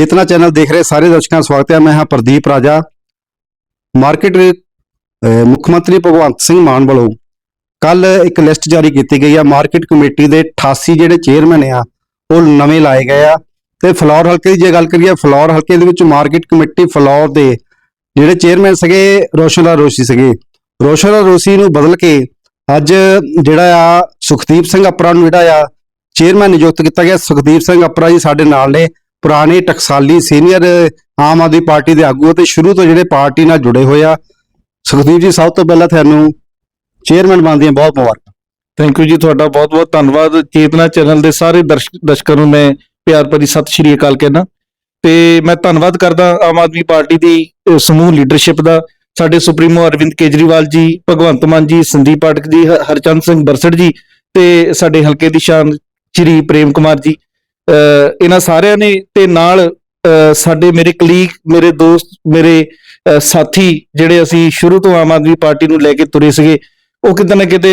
ਚੇਤਨਾ channel ਦੇਖ ਰਹੇ ਸਾਰੇ ਦਰਸ਼ਕਾਂ ਦਾ ਸਵਾਗਤ ਹੈ। ਮੈਂ ਹਾਂ ਪ੍ਰਦੀਪ ਰਾਜਾ। ਮਾਰਕੀਟ ਮੁੱਖ ਮੰਤਰੀ ਭਗਵੰਤ ਸਿੰਘ ਮਾਨ ਵੱਲੋਂ ਕੱਲ ਇੱਕ ਲਿਸਟ ਜਾਰੀ ਕੀਤੀ ਗਈ ਆ ਮਾਰਕੀਟ ਕਮੇਟੀ ਦੇ 88 ਜਿਹੜੇ ਚੇਅਰਮੈਨ ਆ, ਉਹ ਨਵੇਂ ਲਾਏ ਗਏ ਆ। ਤੇ ਫਲੋਰ ਹਲਕੇ ਦੀ ਜੇ ਗੱਲ ਕਰੀਏ, ਫਲੋਰ ਹਲਕੇ ਦੇ ਵਿੱਚ ਮਾਰਕੀਟ ਕਮੇਟੀ ਫਲੋਰ ਦੇ ਜਿਹੜੇ ਚੇਅਰਮੈਨ ਸੀਗੇ ਰੋਸ਼ਨਲਾ ਰੋਸ਼ੀ ਸੀਗੇ। ਰੋਸ਼ਨਲਾ ਰੋਸ਼ੀ ਨੂੰ ਬਦਲ ਕੇ ਅੱਜ ਜਿਹੜਾ ਆ ਸੁਖਦੀਪ ਸਿੰਘ ਅਪਰਾ ਨੂੰ ਜਿਹੜਾ ਆ ਚੇਅਰਮੈਨ ਨਿਯੁਕਤ ਕੀਤਾ ਗਿਆ। ਸੁਖਦੀਪ ਸਿੰਘ ਅਪਰਾ ਜੀ ਸਾਡੇ ਨਾਲ ਨੇ। ਪੁਰਾਣੇ ਟਕਸਾਲੀ ਸੀਨੀਅਰ ਆਮ ਆਦਮੀ ਪਾਰਟੀ ਦੇ ਆਗੂ ਅਤੇ ਸ਼ੁਰੂ ਤੋਂ ਜਿਹੜੇ ਪਾਰਟੀ ਨਾਲ ਜੁੜੇ ਹੋਏ ਆ। ਸੁਖਦੀਪ ਜੀ, ਸਭ ਤੋਂ ਪਹਿਲਾਂ ਤੁਹਾਨੂੰ ਚੇਅਰਮੈਨ ਬਣਦੀਆਂ ਬਹੁਤ ਮੁਬਾਰਕਾਂ। ਥੈਂਕ ਯੂ ਜੀ, ਤੁਹਾਡਾ ਬਹੁਤ ਬਹੁਤ ਧੰਨਵਾਦ। ਚੇਤਨਾ ਚੈਨਲ ਦੇ ਸਾਰੇ ਦਰਸ਼ਕਾਂ ਨੂੰ ਮੈਂ ਪਿਆਰ ਭਰੀ ਸਤਿ ਸ਼੍ਰੀ ਅਕਾਲ ਕਹਿੰਦਾ। ਤੇ ਮੈਂ ਧੰਨਵਾਦ ਕਰਦਾ ਆਮ ਆਦਮੀ ਪਾਰਟੀ ਦੀ ਸਮੂਹ ਲੀਡਰਸ਼ਿਪ ਦਾ। ਸਾਡੇ ਸੁਪਰੀਮੋ ਅਰਵਿੰਦ ਕੇਜਰੀਵਾਲ ਜੀ, ਭਗਵੰਤ ਮਾਨ ਜੀ, ਸੰਦੀਪ ਪਾਠਕ ਜੀ ਹਰਚੰਦ ਸਿੰਘ ਬਰਸੜ ਜੀ ਤੇ ਸਾਡੇ ਹਲਕੇ ਦੀ ਸ਼ਾਨ, ਸ਼੍ਰੀ ਪ੍ਰੇਮ ਕੁਮਾਰ ਜੀ। ਇਹਨਾਂ ਸਾਰਿਆਂ ਨੇ ਤੇ ਨਾਲ ਸਾਡੇ ਮੇਰੇ ਕਲੀਗ ਮੇਰੇ ਦੋਸਤ ਮੇਰੇ ਸਾਥੀ ਜਿਹੜੇ ਅਸੀਂ ਸ਼ੁਰੂ ਤੋਂ ਆਮ ਆਦਮੀ ਪਾਰਟੀ ਨੂੰ ਲੈ ਕੇ ਤੁਰੇ ਸੀਗੇ ਉਹ ਕਿਤੇ ਨਾ ਕਿਤੇ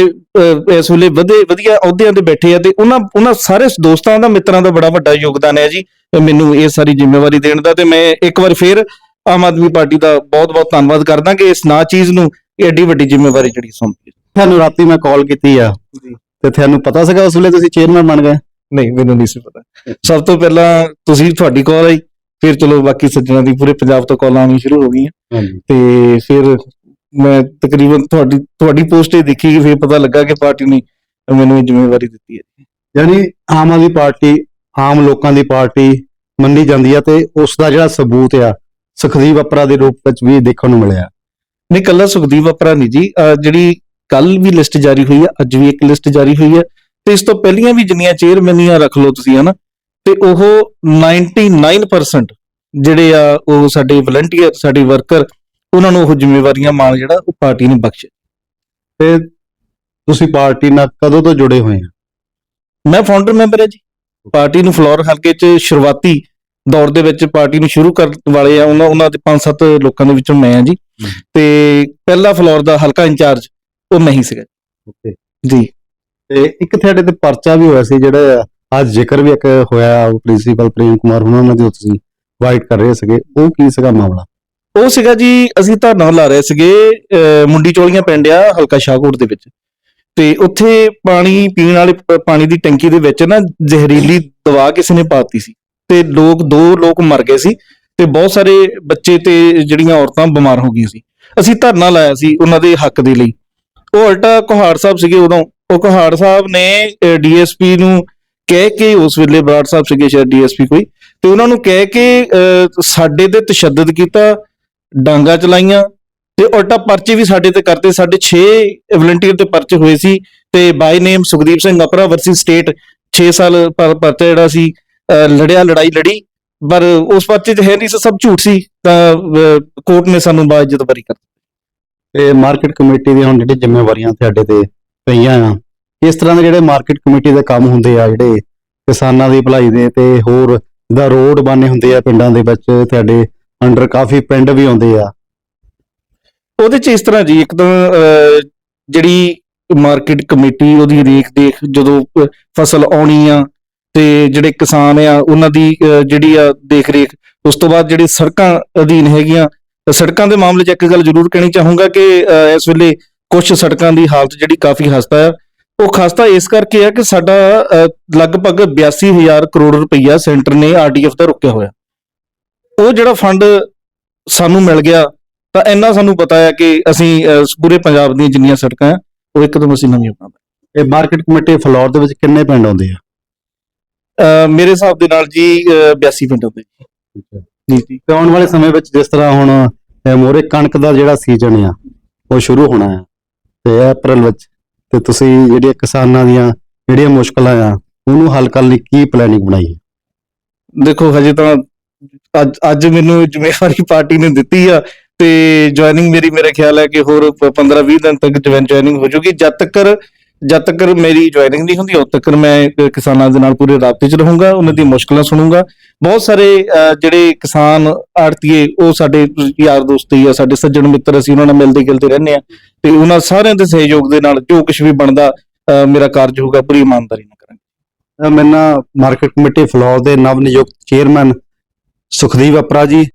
ਇਸ ਵੇਲੇ ਵਧੇ ਵਧੀਆ ਅਹੁਦਿਆਂ ਤੇ ਬੈਠੇ ਆ ਤੇ ਉਹਨਾਂ ਉਹਨਾਂ ਸਾਰੇ ਦੋਸਤਾਂ ਦਾ ਮਿੱਤਰਾਂ ਦਾ ਬੜਾ ਵੱਡਾ ਯੋਗਦਾਨ ਹੈ ਜੀ। ਮੈਨੂੰ ਇਹ ਸਾਰੀ ਜ਼ਿੰਮੇਵਾਰੀ ਦੇਣ ਦਾ ਤੇ ਮੈਂ ਇੱਕ ਵਾਰ ਫੇਰ ਆਮ ਆਦਮੀ ਪਾਰਟੀ ਦਾ ਬਹੁਤ-ਬਹੁਤ ਧੰਨਵਾਦ ਕਰਦਾ ਕਿ ਇਸ ਨਾ ਚੀਜ਼ ਨੂੰ ਇਹ ਐਡੀ ਵੱਡੀ ਜ਼ਿੰਮੇਵਾਰੀ ਜਿਹੜੀ ਸੌਂਪੀ ਤੁਹਾਨੂੰ ਰਾਤੀ ਮੈਂ ਕਾਲ ਕੀਤੀ ਆ। ਤੇ ਤੁਹਾਨੂੰ ਪਤਾ ਸੀਗਾ ਉਸ ਵੇਲੇ ਤੁਸੀਂ ਚੇਅਰਮੈਨ ਬਣ ਗਏ। ਨਹੀਂ ਮੈਨੂੰ ਨਹੀਂ ਸੀ ਪਤਾ। ਸਭ ਤੋਂ ਪਹਿਲਾਂ ਤੁਸੀਂ ਤੁਹਾਡੀ ਕਾਲ ਆਈ ਫਿਰ ਚਲੋ ਬਾਕੀ ਸੱਜਣਾ ਦੀ ਪੂਰੇ ਪੰਜਾਬ ਤੋਂ ਕਾਲਾਂ ਆਉਣੀ ਸ਼ੁਰੂ ਹੋ ਗਈਆਂ। ਤੇ ਫਿਰ ਮੈਂ ਤਕਰੀਬਨ ਤੁਹਾਡੀ ਤੁਹਾਡੀ ਪੋਸਟ ਹੀ ਦੇਖੀ ਕਿ ਫਿਰ ਪਤਾ ਲੱਗਾ ਕਿ ਪਾਰਟੀ ਨੇ ਮੈਨੂੰ ਇਹ ਜ਼ਿੰਮੇਵਾਰੀ ਦਿੱਤੀ ਹੈ। ਯਾਨੀ ਆਮ ਆਦਮੀ ਪਾਰਟੀ ਆਮ ਲੋਕਾਂ ਦੀ ਪਾਰਟੀ ਮੰਨੀ ਜਾਂਦੀ ਆ ਤੇ ਉਸ ਦਾ ਜਿਹੜਾ ਸਬੂਤ ਆ ਸੁਖਦੀਪ ਅਪਰਾ ਦੇ ਰੂਪ ਵਿੱਚ ਵੀ ਦੇਖਣ ਨੂੰ ਮਿਲਿਆ। ਨਹੀਂ ਕੱਲਾ ਸੁਖਦੀਪ ਅਪਰਾ ਨਹੀਂ ਜੀ। ਜਿਹੜੀ ਕੱਲ ਵੀ ਲਿਸਟ ਜਾਰੀ ਹੋਈ ਹੈ ਅੱਜ ਵੀ ਇੱਕ ਲਿਸਟ ਜਾਰੀ ਹੋਈ ਹੈ ਤੇ ਇਸ ਤੋਂ ਪਹਿਲੀਆਂ ਵੀ ਜਿੰਨੀਆਂ ਚੇਅਰਮੈਨੀਆਂ ਰੱਖ ਲਓ ਤੁਸੀਂ ਹਨਾ ਤੇ ਉਹ 99% ਜਿਹੜੇ ਆ ਉਹ ਸਾਡੇ ਵਲੰਟੀਅਰ ਸਾਡੇ ਵਰਕਰ ਉਹਨਾਂ ਨੂੰ ਉਹ ਜ਼ਿੰਮੇਵਾਰੀਆਂ ਮਾਣ ਜਿਹੜਾ ਉਹ ਪਾਰਟੀ ਨੇ ਬਖਸ਼ਿਆ। ਤੇ ਤੁਸੀਂ ਪਾਰਟੀ ਨਾਲ ਕਦੋਂ ਤੋਂ ਜੁੜੇ ਹੋਏ ਆ? ਮੈਂ ਫਾਊਂਡਰ ਮੈਂਬਰ ਹਾਂ ਜੀ। ਪਾਰਟੀ ਨੂੰ ਫਲੋਰ ਹਲਕੇ 'ਚ ਸ਼ੁਰੂਆਤੀ ਦੌਰ ਦੇ ਵਿੱਚ ਪਾਰਟੀ ਨੂੰ ਸ਼ੁਰੂ ਕਰਨ ਵਾਲੇ ਆ ਉਹਨਾਂ ਉਹਨਾਂ ਦੇ 5-7 ਲੋਕਾਂ ਦੇ ਵਿੱਚੋਂ ਮੈਂ ਹਾਂ ਜੀ। ਤੇ ਪਹਿਲਾ ਫਲੋਰ ਦਾ ਹਲਕਾ ਇੰਚਾਰਜ ਉਹ ਮੈਂ ਹੀ ਸੀਗਾ। ਓਕੇ। ਜੀ। ਤੇ ਇੱਕ ਤੁਹਾਡੇ ਤੇ ਪਰਚਾ ਵੀ ਹੋਇਆ ਸੀ ਜਿਹੜਾ ਅੱਜ ਜ਼ਿਕਰ ਵੀ ਇੱਕ ਹੋਇਆ ਪ੍ਰਿੰਸੀਪਲ ਪ੍ਰੇਮ ਕੁਮਾਰ ਉਹਨਾਂ ਨਾਲ ਜੋ ਤੁਸੀਂ ਵਾਈਟ ਕਰ ਰਹੇ ਸੀਗੇ, ਉਹ ਕੀ ਸੀਗਾ ਮਾਮਲਾ? ਉਹ ਸੀਗਾ ਜੀ, ਅਸੀਂ ਧਰਨਾ ਲਾ ਰਹੇ ਸੀਗੇ ਮੁੰਡੀ ਚੋਲੀਆਂ ਪਿੰਡ ਆ, ਹਲਕਾ ਸ਼ਾਹਕੋਟ ਦੇ ਵਿੱਚ। ਤੇ ਉੱਥੇ ਪਾਣੀ ਪੀਣ ਵਾਲੇ, ਪਾਣੀ ਦੀ ਟੈਂਕੀ ਦੇ ਵਿੱਚ ਨਾ ਜ਼ਹਿਰੀਲੀ ਦਵਾ ਕਿਸੇ ਨੇ ਪਾਤੀ ਸੀ। ਤੇ ਲੋਕ, ਦੋ ਲੋਕ ਮਰ ਗਏ ਸੀ ਤੇ ਬਹੁਤ ਸਾਰੇ ਬੱਚੇ ਤੇ ਜਿਹੜੀਆਂ ਔਰਤਾਂ ਬਿਮਾਰ ਹੋ ਗਈਆਂ ਸੀ। ਅਸੀਂ ਧਰਨਾ ਲਾਇਆ ਸੀ ਉਹਨਾਂ ਦੇ ਹੱਕ ਦੇ ਲਈ। ਉਹ ਉਲਟਾ ਕੁਹਾੜ ਸਾਹਿਬ ਸੀਗੇ ਉਦੋਂ। ਉਹ ਕੁਹਾੜ ਸਾਹਿਬ ਨੇ ਡੀਐਸਪੀ ਨੂੰ ਕਹਿ ਕੇ ਉਸ ਵੇਲੇ ਬਰਾੜ ਸਾਹਿਬ ਸੀਗੇ ਸ਼ਾਇਦ ਡੀਐਸਪੀ ਕੋਈ। ਤੇ ਉਹਨਾਂ ਨੂੰ ਕਹਿ ਕੇ ਸਾਡੇ ਤੇ ਤਸ਼ੱਦਦ ਕੀਤਾ ਡਾਂਗਾ ਚਲਾਈਆਂ ਤੇ ਉਲਟਾ ਪਰਚੇ ਵੀ ਸਾਡੇ ਤੇ ਕਰਤੇ। ਸਾਡੇ 6 ਵਲੰਟੀਅਰ ਤੇ ਪਰਚੇ ਹੋਏ ਸੀ ਤੇ by name Sukhdeep Singh Apra versus state 6 ਸਾਲ ਪਰ- ਪਰਚਾ ਜਿਹੜਾ ਸੀ ਅਹ, ਲੜਿਆ ਲੜਾਈ ਲੜੀ। ਪਰ ਉਸ ਪਰਚੇ 'ਚ ਹੈ ਨਹੀਂ ਸੀ ਸਭ ਝੂਠ ਸੀ। ਤਾਂ ਕੋਰਟ ਨੇ ਸਾਨੂੰ ਬਾਇਜ਼ਤ ਬਰੀ ਕਰ ਤੇ ਮਾਰਕੀਟ ਕਮੇਟੀ ਦੀਆਂ ਹੁਣ ਜਿਹੜੀ ਜ਼ਿੰਮੇਵਾਰੀਆਂ ਸਾਡੇ ਤੇ ਪਈਆਂ ਆ ਇਸ ਤਰ੍ਹਾਂ ਦੇ ਜਿਹੜੇ ਮਾਰਕੀਟ ਕਮੇਟੀ ਦੇ ਕੰਮ ਹੁੰਦੇ ਆ ਜਿਹੜੇ ਕਿਸਾਨਾਂ ਦੀ ਭਲਾਈ ਦੇ ਤੇ ਹੋਰ ਜਿੱਦਾਂ ਰੋਡ ਬਾਨੇ ਹੁੰਦੇ ਆ ਪਿੰਡਾਂ ਦੇ ਵਿੱਚ, ਤੁਹਾਡੇ ਅੰਡਰ ਕਾਫੀ ਪਿੰਡ ਵੀ ਆਉਂਦੇ ਆ। ਉਹਦੇ 'ਚ ਇਸ ਤਰ੍ਹਾਂ ਜੀ, ਇੱਕ ਤਾਂ ਜਿਹੜੀ ਮਾਰਕੀਟ ਕਮੇਟੀ ਉਹਦੀ ਰੇਖ ਦੇਖ ਜਦੋਂ ਫਸਲ ਆਉਣੀ ਆ ਤੇ ਜਿਹੜੇ ਕਿਸਾਨ ਆ, ਉਹਨਾਂ ਦੀ ਜਿਹੜੀ ਆ ਦੇਖ ਰੇਖ, ਉਸ ਤੋਂ ਬਾਅਦ ਜਿਹੜੀ ਸੜਕਾਂ ਅਧੀਨ ਹੈਗੀਆਂ ਸੜਕਾਂ ਦੇ ਮਾਮਲੇ 'ਚ ਇੱਕ ਗੱਲ ਜ਼ਰੂਰ ਕਹਿਣੀ ਚਾਹੂੰਗਾ ਕਿ ਇਸ ਵੇਲੇ ਕੁਝ ਸੜਕਾਂ ਦੀ ਹਾਲਤ ਜਿਹੜੀ ਕਾਫੀ ਖਸਤਾ ਆ ਉਹ ਖਸਤਾ ਇਸ ਕਰਕੇ ਆ ਕਿ ਸਾਡਾ ਲਗਭਗ 82000 ਕਰੋੜ ਰੁਪਈਆ ਸੈਂਟਰ ਨੇ ਆਰਡੀਐਫ ਦਾ ਰੁਕਿਆ ਹੋਇਆ। ਉਹ ਜਿਹੜਾ ਫੰਡ ਸਾਨੂੰ ਮਿਲ ਗਿਆ ਤਾਂ ਇੰਨਾ ਸਾਨੂੰ ਪਤਾ ਹੈ ਕਿ ਅਸੀਂ ਪੂਰੇ ਪੰਜਾਬ ਦੀਆਂ ਜਿੰਨੀਆਂ ਸੜਕਾਂ ਉਹ ਇੱਕਦਮ ਅਸੀਂ ਨਵੀਆਂ ਬਣਾਵਾਂਗੇ। ਇਹ ਮਾਰਕੀਟ ਕਮੇਟੀ ਫਲੋਰ ਦੇ ਵਿੱਚ ਕਿੰਨੇ ਪਿੰਡ ਆਉਂਦੇ ਆ? ਮੇਰੇ ਹਿਸਾਬ ਦੇ ਨਾਲ ਜੀ ਅਹ, 82 ਪਿੰਡ ਹੁੰਦੇ ਜੀ ਜੀ। ਤੇ ਆਉਣ ਵਾਲੇ ਸਮੇਂ ਵਿੱਚ ਜਿਸ ਤਰ੍ਹਾਂ ਹੁਣ ਮੋਰੇ ਕਣਕ ਦਾ ਜਿਹੜਾ ਸੀਜ਼ਨ ਆ, ਉਹ ਸ਼ੁਰੂ ਹੋਣਾ ਆ। ਤੇ ਅਪ੍ਰੈਲ ਵਿੱਚ ਤੇ ਤੁਸੀਂ ਜਿਹੜੀਆਂ ਕਿਸਾਨਾਂ ਦੀਆਂ ਜਿਹੜੀਆਂ ਮੁਸ਼ਕਲਾਂ ਆ, ਉਹਨੂੰ ਹੱਲ ਕਰਨ ਲਈ ਕੀ ਪਲੈਨਿੰਗ ਬਣਾਈ ਹੈ ਦੇਖੋ, ਹਜੇ ਤਾਂ ਅੱਜ ਅੱਜ ਮੈਨੂੰ ਜ਼ਿੰਮੇਵਾਰੀ ਪਾਰਟੀ ਨੇ ਦਿੱਤੀ ਆ ਤੇ ਜੁਆਇਨਿੰਗ ਮੇਰੀ, ਮੇਰਾ ਖਿਆਲ ਹੈ ਕਿ ਹੋਰ 15 20 ਦਿਨ ਤੱਕ ਜੁਆਇਨਿੰਗ ਹੋ ਜਾਊਗੀ ਜਦ ਤੱਕ ਜਦ ਤੱਕ ਮੇਰੀ ਜੁਆਇਨਿੰਗ ਨਹੀਂ ਹੁੰਦੀ, ਉਦ ਤੱਕ ਮੈਂ ਕਿਸਾਨਾਂ ਦੇ ਨਾਲ ਪੂਰੇ ਰਾਬਤੇ 'ਚ ਰਹੂੰਗਾ, ਉਹਨਾਂ ਦੀ ਮੁਸ਼ਕਲਾਂ ਸੁਣੂੰਗਾ। ਬਹੁਤ ਸਾਰੇ ਜਿਹੜੇ ਕਿਸਾਨ ਆੜਤੀਏ, ਉਹ ਸਾਡੇ ਯਾਰ ਦੋਸਤ ਹੀ ਆ, ਸਾਡੇ ਸੱਜਣ ਮਿੱਤਰ ਅਸੀਂ ਉਹਨਾਂ ਨਾਲ ਮਿਲਦੇ ਗਿਲਦੇ ਰਹਿੰਦੇ ਆ। ਤੇ ਉਹਨਾਂ ਸਾਰਿਆਂ ਦੇ ਸਹਿਯੋਗ ਦੇ ਨਾਲ ਜੋ ਕੁਝ ਵੀ ਬਣਦਾ ਮੇਰਾ ਕਾਰਜ ਹੋਊਗਾ, ਪੂਰੀ ਇਮਾਨਦਾਰੀ ਨਾਲ ਕਰਾਂਗੇ। ਅਹ ਮੇਰੇ ਮਾਰਕੀਟ ਕਮੇਟੀ ਫਲੋਰ ਦੇ ਨਵ ਨਿਯੁਕਤ ਚੇਅਰਮੈਨ ਸੁਖਦੀਪ ਅਪਰਾ ਜੀ